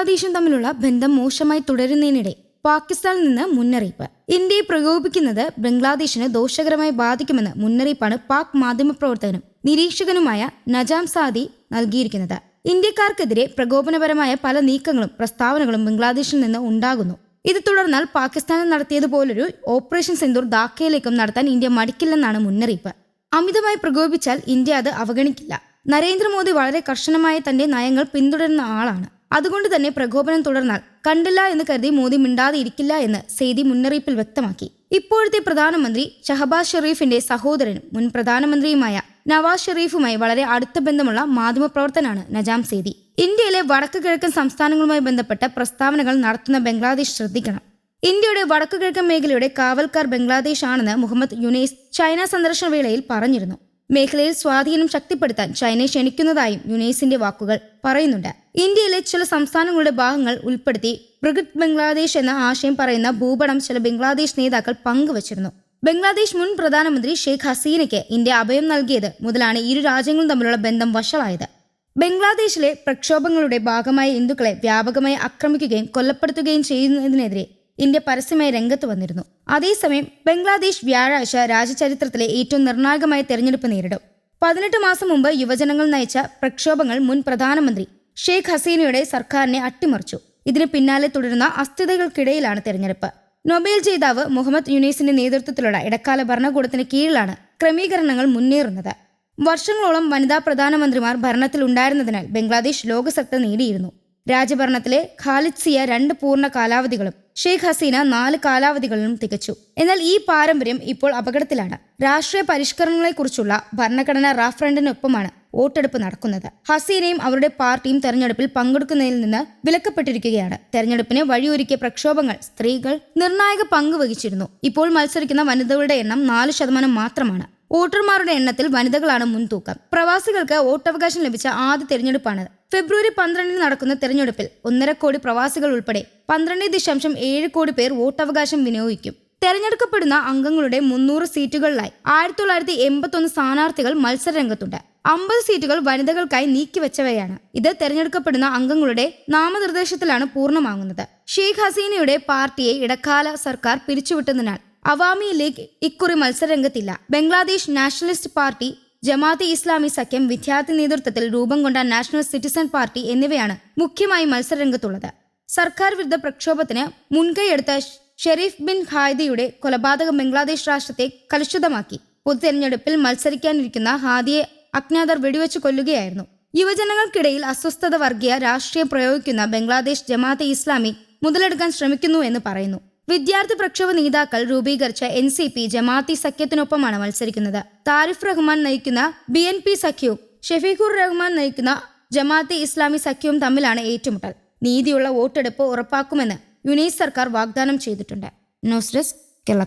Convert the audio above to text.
ബംഗ്ലാദേശും തമ്മിലുള്ള ബന്ധം മോശമായി തുടരുന്നതിനിടെ പാകിസ്ഥാനിൽ നിന്ന് മുന്നറിയിപ്പ്. ഇന്ത്യയെ പ്രകോപിക്കുന്നത് ബംഗ്ലാദേശിന് ദോഷകരമായി ബാധിക്കുമെന്ന് മുന്നറിയിപ്പാണ് പാക് മാധ്യമപ്രവർത്തകനും നിരീക്ഷകനുമായ നജാം സാദി നൽകിയിരിക്കുന്നത്. ഇന്ത്യക്കാർക്കെതിരെ പ്രകോപനപരമായ പല നീക്കങ്ങളും പ്രസ്താവനകളും ബംഗ്ലാദേശിൽ നിന്ന് ഉണ്ടാകുന്നു. ഇത് തുടർന്നാൽ പാകിസ്ഥാനിൽ നടത്തിയതുപോലൊരു ഓപ്പറേഷൻ സിന്ദൂർ ധാക്കയിലേക്കും നടത്താൻ ഇന്ത്യ മടിക്കില്ലെന്നാണ് മുന്നറിയിപ്പ്. അമിതമായി പ്രകോപിച്ചാൽ ഇന്ത്യ അത് അവഗണിക്കില്ല. നരേന്ദ്രമോദി വളരെ കർശനമായ തന്റെ നയങ്ങൾ പിന്തുടരുന്ന ആളാണ്. അതുകൊണ്ട് തന്നെ പ്രകോപനം തുടർന്നാൽ കണ്ടില്ല എന്ന് കരുതി മോദി മിണ്ടാതെ ഇരിക്കില്ല എന്ന് സെയ്തി മുന്നറിയിപ്പിൽ വ്യക്തമാക്കി. ഇപ്പോഴത്തെ പ്രധാനമന്ത്രി ഷഹബാസ് ഷെറീഫിന്റെ സഹോദരനും മുൻ പ്രധാനമന്ത്രിയുമായ നവാസ് ഷെറീഫുമായി വളരെ അടുത്ത ബന്ധമുള്ള മാധ്യമപ്രവർത്തനാണ് നജാം സെയ്തി ഇന്ത്യയിലെ വടക്ക് കിഴക്കൻ സംസ്ഥാനങ്ങളുമായി ബന്ധപ്പെട്ട പ്രസ്താവനകൾ നടത്തുന്ന ബംഗ്ലാദേശ് ശ്രദ്ധിക്കണം. ഇന്ത്യയുടെ വടക്കു കിഴക്കൻ മേഖലയുടെ കാവൽക്കാർ ബംഗ്ലാദേശ് ആണെന്ന് മുഹമ്മദ് യുനൈസ് ചൈന സന്ദർശന വേളയിൽ പറഞ്ഞിരുന്നു. മേഖലയിൽ സ്വാധീനം ശക്തിപ്പെടുത്താൻ ചൈനയെ ക്ഷണിക്കുന്നതായും യുനൈസിന്റെ വാക്കുകൾ പറയുന്നുണ്ട്. ഇന്ത്യയിലെ ചില സംസ്ഥാനങ്ങളുടെ ഭാഗങ്ങൾ ഉൾപ്പെടുത്തി ബ്രിഗഡ് ബംഗ്ലാദേശ് എന്ന ആശയം പറയുന്ന ഭൂപടം ചില ബംഗ്ലാദേശ് നേതാക്കൾ പങ്കുവച്ചിരുന്നു. ബംഗ്ലാദേശ് മുൻ പ്രധാനമന്ത്രി ഷെയ്ഖ് ഹസീനയ്ക്ക് ഇന്ത്യ അഭയം നൽകിയത് മുതലാണ് ഇരു രാജ്യങ്ങളും തമ്മിലുള്ള ബന്ധം വഷളായത്. ബംഗ്ലാദേശിലെ പ്രക്ഷോഭങ്ങളുടെ ഭാഗമായ ഹിന്ദുക്കളെ വ്യാപകമായി ആക്രമിക്കുകയും കൊല്ലപ്പെടുത്തുകയും ചെയ്യുന്നതിനെതിരെ ഇന്ത്യ പരസ്യമായി രംഗത്ത് വന്നിരുന്നു. അതേസമയം ബംഗ്ലാദേശ് വ്യാഴാഴ്ച രാജ്യചരിത്രത്തിലെ ഏറ്റവും നിർണായകമായ തെരഞ്ഞെടുപ്പ് നേരിടും. പതിനെട്ട് മാസം മുമ്പ് യുവജനങ്ങൾ നയിച്ച പ്രക്ഷോഭങ്ങൾ മുൻ പ്രധാനമന്ത്രി ഷെയ്ഖ് ഹസീനയുടെ സർക്കാരിനെ അട്ടിമറിച്ചു. ഇതിന് പിന്നാലെ തുടരുന്ന അസ്ഥിതകൾക്കിടയിലാണ് തെരഞ്ഞെടുപ്പ്. നൊബേൽ ജേതാവ് മുഹമ്മദ് യുനീസിന്റെ നേതൃത്വത്തിലുള്ള ഇടക്കാല ഭരണകൂടത്തിന് കീഴിലാണ് ക്രമീകരണങ്ങൾ മുന്നേറുന്നത്. വർഷങ്ങളോളം വനിതാ പ്രധാനമന്ത്രിമാർ ഭരണത്തിൽ ഉണ്ടായിരുന്നതിനാൽ ബംഗ്ലാദേശ് ലോകസത്ത നേടിയിരുന്നു. രാജഭരണത്തിലെ ഖാലിദ് സിയ രണ്ട് പൂർണ കാലാവധികളും ഷെയ്ഖ് ഹസീന നാല് കാലാവധികളിലും തികച്ചു. എന്നാൽ ഈ പാരമ്പര്യം ഇപ്പോൾ അപകടത്തിലാണ്. രാഷ്ട്രീയ പരിഷ്കരണങ്ങളെക്കുറിച്ചുള്ള ഭരണഘടനാ റാഫറൻഡിനൊപ്പമാണ് വോട്ടെടുപ്പ് നടക്കുന്നത്. ഹസീനയും അവരുടെ പാർട്ടിയും തെരഞ്ഞെടുപ്പിൽ പങ്കെടുക്കുന്നതിൽ നിന്ന് വിലക്കപ്പെട്ടിരിക്കുകയാണ്. തെരഞ്ഞെടുപ്പിന് വഴിയൊരുക്കിയ പ്രക്ഷോഭങ്ങൾ സ്ത്രീകൾ നിർണായക പങ്ക് വഹിച്ചിരുന്നു. ഇപ്പോൾ മത്സരിക്കുന്ന വനിതകളുടെ എണ്ണം നാല് ശതമാനം മാത്രമാണ്. വോട്ടർമാരുടെ എണ്ണത്തിൽ വനിതകളാണ് മുൻതൂക്കം. പ്രവാസികൾക്ക് വോട്ടവകാശം ലഭിച്ച ആദ്യ തെരഞ്ഞെടുപ്പാണ്. ഫെബ്രുവരി പന്ത്രണ്ടിന് നടക്കുന്ന തെരഞ്ഞെടുപ്പിൽ ഒന്നര കോടി പ്രവാസികൾ ഉൾപ്പെടെ പന്ത്രണ്ട് ദശാംശം ഏഴ് കോടി പേർ വോട്ടവകാശം വിനിയോഗിക്കും. തെരഞ്ഞെടുക്കപ്പെടുന്ന അംഗങ്ങളുടെ മുന്നൂറ് സീറ്റുകളിലായി ആയിരത്തി തൊള്ളായിരത്തി എൺപത്തൊന്ന് സ്ഥാനാർത്ഥികൾ മത്സരരംഗത്തുണ്ട്. അമ്പത് സീറ്റുകൾ വനിതകൾക്കായി നീക്കിവെച്ചവയാണ്. ഇത് തെരഞ്ഞെടുക്കപ്പെടുന്ന അംഗങ്ങളുടെ നാമനിർദ്ദേശത്തിലാണ് പൂർണമാകുന്നത്. ഷെയ്ഖ് ഹസീനയുടെ പാർട്ടിയെ ഇടക്കാല സർക്കാർ പിരിച്ചുവിട്ടതിനാൽ അവാമി ലീഗ് ഇക്കുറി മത്സരരംഗത്തില്ല. ബംഗ്ലാദേശ് നാഷണലിസ്റ്റ് പാർട്ടി ജമാഅത്തെ ഇസ്ലാമി സഖ്യം വിദ്യാർത്ഥി നേതൃത്വത്തിൽ രൂപം കൊണ്ട നാഷണൽ സിറ്റിസൺ പാർട്ടി എന്നിവയാണ് മുഖ്യമായി മത്സരരംഗത്തുള്ളത്. സർക്കാർ വിരുദ്ധ പ്രക്ഷോഭത്തിന് മുൻകൈയെടുത്ത ഷെരീഫ് ബിൻ ഹാദിയുടെ കൊലപാതകം ബംഗ്ലാദേശ് രാഷ്ട്രത്തെ കലുഷിതമാക്കി. പൊതു പൊതുതെരഞ്ഞെടുപ്പിൽ മത്സരിക്കാനിരിക്കുന്ന ഹാദിയെ അജ്ഞാതർ വെടിവെച്ച് കൊല്ലുകയായിരുന്നു. യുവജനങ്ങൾക്കിടയിൽ അസ്വസ്ഥത വർഗീയ രാഷ്ട്രീയം പ്രയോഗിക്കുന്ന ബംഗ്ലാദേശ് ജമാഅത്തെ ഇസ്ലാമി മുതലെടുക്കാൻ ശ്രമിക്കുന്നു എന്ന് പറയുന്നു. വിദ്യാർത്ഥി പ്രക്ഷോഭ നേതാക്കൾ രൂപീകരിച്ച എൻ സി പി ജമാഅത്തി സഖ്യത്തിനൊപ്പമാണ് മത്സരിക്കുന്നത്. താരിഫ് റഹ്മാൻ നയിക്കുന്ന ബി എൻ പി സഖ്യവും ഷെഫീഖുർ റഹ്മാൻ നയിക്കുന്ന ജമാഅത്തി ഇസ്ലാമി സഖ്യവും തമ്മിലാണ് ഏറ്റുമുട്ടൽ. നീതിയുള്ള വോട്ടെടുപ്പ് ഉറപ്പാക്കുമെന്ന് യുനൈസ് സർക്കാർ വാഗ്ദാനം ചെയ്തിട്ടുണ്ട്. News desk Kerala